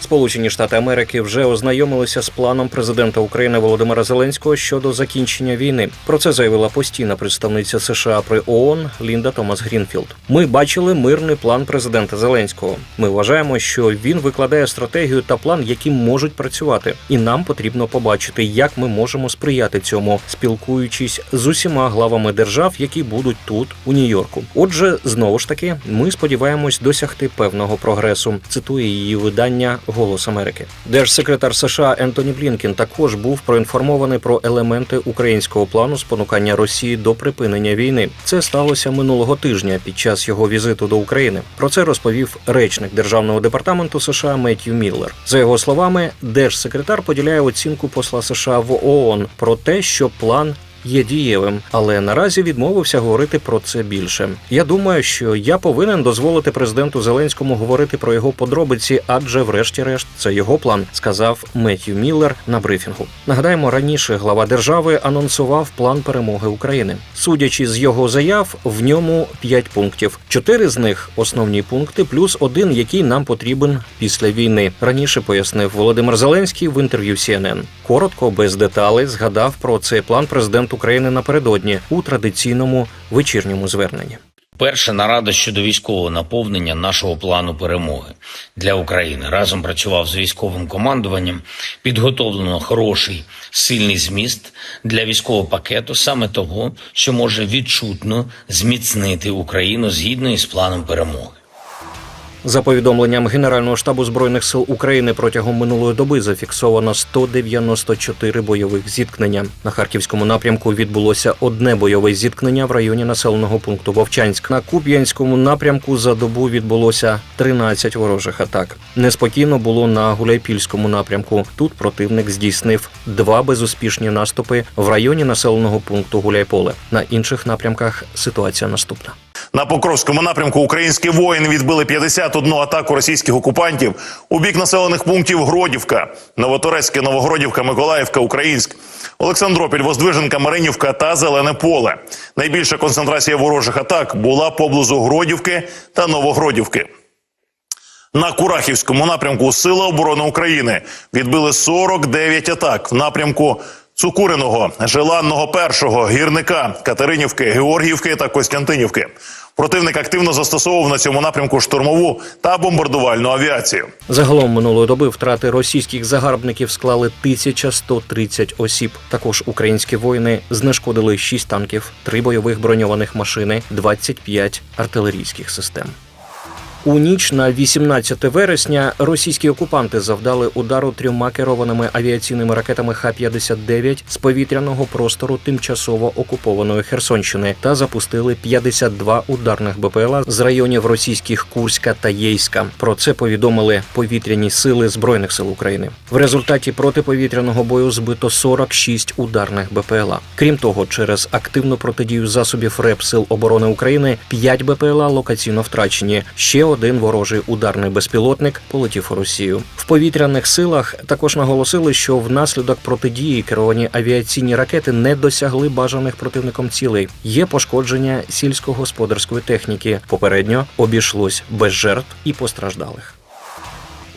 Сполучені Штати Америки вже ознайомилися з планом президента України Володимира Зеленського щодо закінчення війни. Про це заявила постійна представниця США при ООН Лінда Томас Грінфілд. Ми бачили мирний план президента Зеленського. Ми вважаємо, що він викладає стратегію та план, які можуть працювати, і нам потрібно побачити, як ми можемо сприяти цьому, спілкуючись з усіма главами держав, які будуть тут, у Нью-Йорку. Отже, знову ж таки, ми сподіваємось досягти певного прогресу. Цитує її видання Голос Америки. Держсекретар США Ентоні Блінкен також був проінформований про елементи українського плану спонукання Росії до припинення війни. Це сталося минулого тижня під час його візиту до України. Про це розповів речник державного департаменту США Меттью Міллер. За його словами, держсекретар поділяє оцінку посла США в ООН про те, що план є дієвим, але наразі відмовився говорити про це більше. Я думаю, що я повинен дозволити президенту Зеленському говорити про його подробиці, адже, врешті-решт, це його план, сказав Меттью Міллер на брифінгу. Нагадаємо, раніше глава держави анонсував план перемоги України. Судячи з його заяв, в ньому п'ять пунктів. Чотири з них основні пункти, плюс один, який нам потрібен після війни. Раніше пояснив Володимир Зеленський в інтерв'ю CNN. Коротко, без деталей, згадав про цей план президент України напередодні у традиційному вечірньому зверненні. Перша нарада щодо військового наповнення нашого плану перемоги для України разом працював з військовим командуванням. Підготовлено хороший сильний зміст для військового пакету, саме того, що може відчутно зміцнити Україну згідно із планом перемоги. За повідомленням Генерального штабу збройних сил України протягом минулої доби зафіксовано 194 бойових зіткнення. На харківському напрямку відбулося одне бойове зіткнення в районі населеного пункту Вовчанськ. На Куп'янському напрямку за добу відбулося 13 ворожих атак. Неспокійно було на Гуляйпільському напрямку. Тут противник здійснив два безуспішні наступи в районі населеного пункту Гуляйполе. На інших напрямках ситуація наступна. На Покровському напрямку українські воїни відбили 51 атаку російських окупантів у бік населених пунктів Гродівка, Новоторецьке, Новогродівка, Миколаївка, Українськ, Олександропіль, Воздвиженка, Маринівка та Зелене Поле. Найбільша концентрація ворожих атак була поблизу Гродівки та Новогродівки. На Курахівському напрямку Сили оборони України відбили 49 атак в напрямку Цукуриного, Желанного першого, гірника, Катеринівки, Георгіївки та Костянтинівки. Противник активно застосовував на цьому напрямку штурмову та бомбардувальну авіацію. Загалом минулої доби втрати російських загарбників склали 1130 осіб. Також українські воїни знешкодили 6 танків, 3 бойових броньованих машини, 25 артилерійських систем. У ніч на 18 вересня російські окупанти завдали удару трьома керованими авіаційними ракетами Х-59 з повітряного простору тимчасово окупованої Херсонщини та запустили 52 ударних БПЛА з районів російських Курська та Єйська. Про це повідомили повітряні сили збройних сил України. В результаті протиповітряного бою збито 46 ударних БПЛА. Крім того, через активну протидію засобів РЕП Сил оборони України 5 БПЛА локаційно втрачені. Ще один ворожий ударний безпілотник полетів у Росію. В повітряних силах також наголосили, що внаслідок протидії керовані авіаційні ракети не досягли бажаних противником цілей. Є пошкодження сільськогосподарської техніки. Попередньо обійшлось без жертв і постраждалих.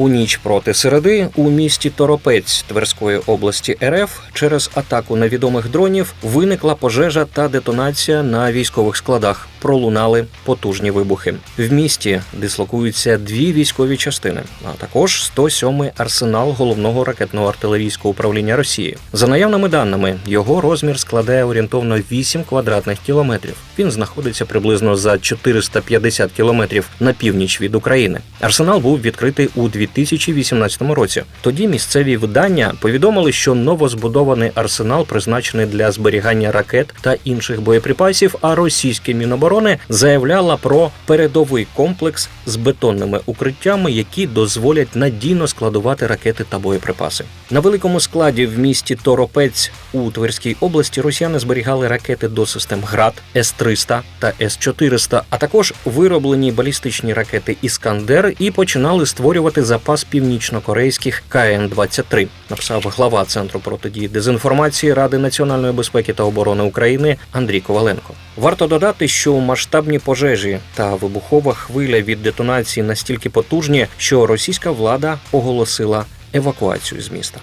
У ніч проти середи у місті Торопець Тверської області РФ через атаку невідомих дронів виникла пожежа та детонація на військових складах. Пролунали потужні вибухи. В місті дислокуються дві військові частини, а також 107-й арсенал головного ракетного артилерійського управління Росії. За наявними даними, його розмір складає орієнтовно 8 квадратних кілометрів. Він знаходиться приблизно за 450 кілометрів на північ від України. Арсенал був відкритий у 2018 році. Тоді місцеві видання повідомили, що новозбудований арсенал призначений для зберігання ракет та інших боєприпасів. А російське міноборони заявляла про передовий комплекс з бетонними укриттями, які дозволять надійно складувати ракети та боєприпаси. На великому складі в місті Торопець у Тверській області росіяни зберігали ракети до систем ГРАД, С-300 та С-400, а також вироблені балістичні ракети Іскандер і починали створювати запас північно-корейських КН-23, написав глава центру протидії дезінформації Ради національної безпеки та оборони України Андрій Коваленко. Варто додати, що масштабні пожежі та вибухова хвиля від детонації настільки потужні, що російська влада оголосила евакуацію з міста.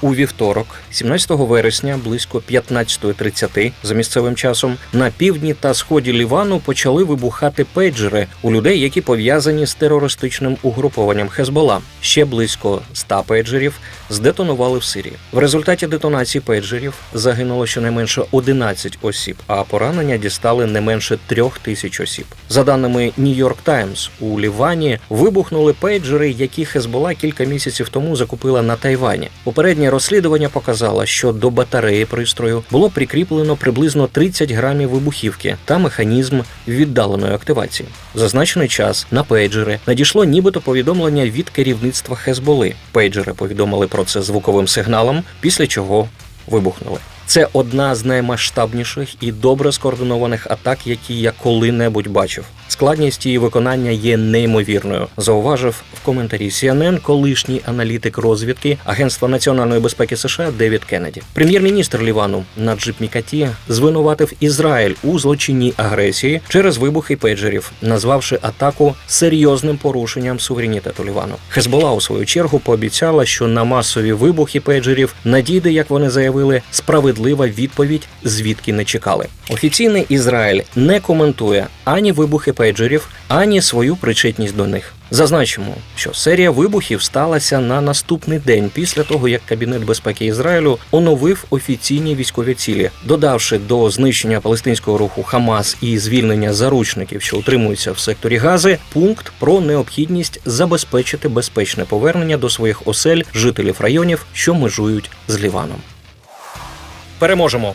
У вівторок, 17 вересня, близько 15.30 за місцевим часом, на півдні та сході Лівану почали вибухати пейджери у людей, які пов'язані з терористичним угрупованням Хезбола. Ще близько 100 пейджерів здетонували в Сирії. В результаті детонації пейджерів загинуло щонайменше 11 осіб, а поранення дістали не менше трьох тисяч осіб. За даними York Times, у Лівані вибухнули пейджери, які Хезбола кілька місяців тому закупила на Тайвані. Попереднє розслідування показало, що до батареї пристрою було прикріплено приблизно 30 грамів вибухівки та механізм віддаленої активації. В Зазначений час на пейджери надійшло нібито повідомлення від керівництва Хезболи. Пейджери повідомили про це звуковим сигналом, після чого вибухнули. Це одна з наймасштабніших і добре скоординованих атак, які я коли-небудь бачив. Складність її виконання є неймовірною, зауважив в коментарі CNN колишній аналітик розвідки Агентства національної безпеки США Девід Кеннеді. Прем'єр-міністр Лівану Наджиб Мікаті звинуватив Ізраїль у злочинній агресії через вибухи пейджерів, назвавши атаку серйозним порушенням суверенітету Лівану. Хезбола у свою чергу пообіцяла, що на масові вибухи пейджерів надійде, як вони заявили, справедлива відповідь, звідки не чекали. Офіційний Ізраїль не коментує ані вибухи пейджерів, ані свою причетність до них. Зазначимо, що серія вибухів сталася на наступний день після того, як Кабінет безпеки Ізраїлю оновив офіційні військові цілі, додавши до знищення палестинського руху Хамас і звільнення заручників, що утримуються в секторі Гази, пункт про необхідність забезпечити безпечне повернення до своїх осель жителів районів, що межують з Ліваном. Переможемо.